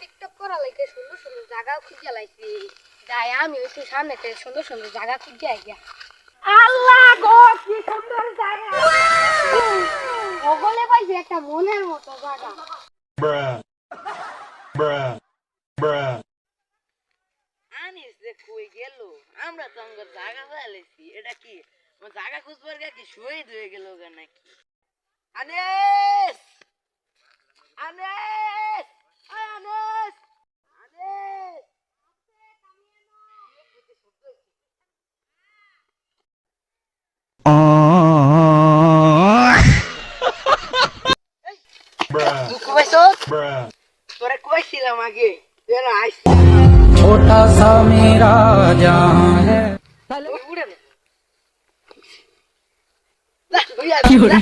TikTok করা লাগে সুন্দর সুন্দর জায়গা খুঁজে লাইছি যাই আমি একটু সামনে সুন্দর সুন্দর জায়গা খুঁজে আইয়া। আল্লাহ গো কি সুন্দর জায়গা। ওগলে পাইছি একটা মনের মতো জায়গা. আনিস যে কই গেল? আমরা তো আমার জায়গা ফেলেছি এটা কি? আমার জায়গা খুঁজবার কি শহীদ হয়ে গেল নাকি? আনিস! আনিস ওই আনিস আনিস Bruh. দুঃখ পাইছো Bruh. তোরা কইছিলাম আগে ছোটা সা মেরা জান কি হলো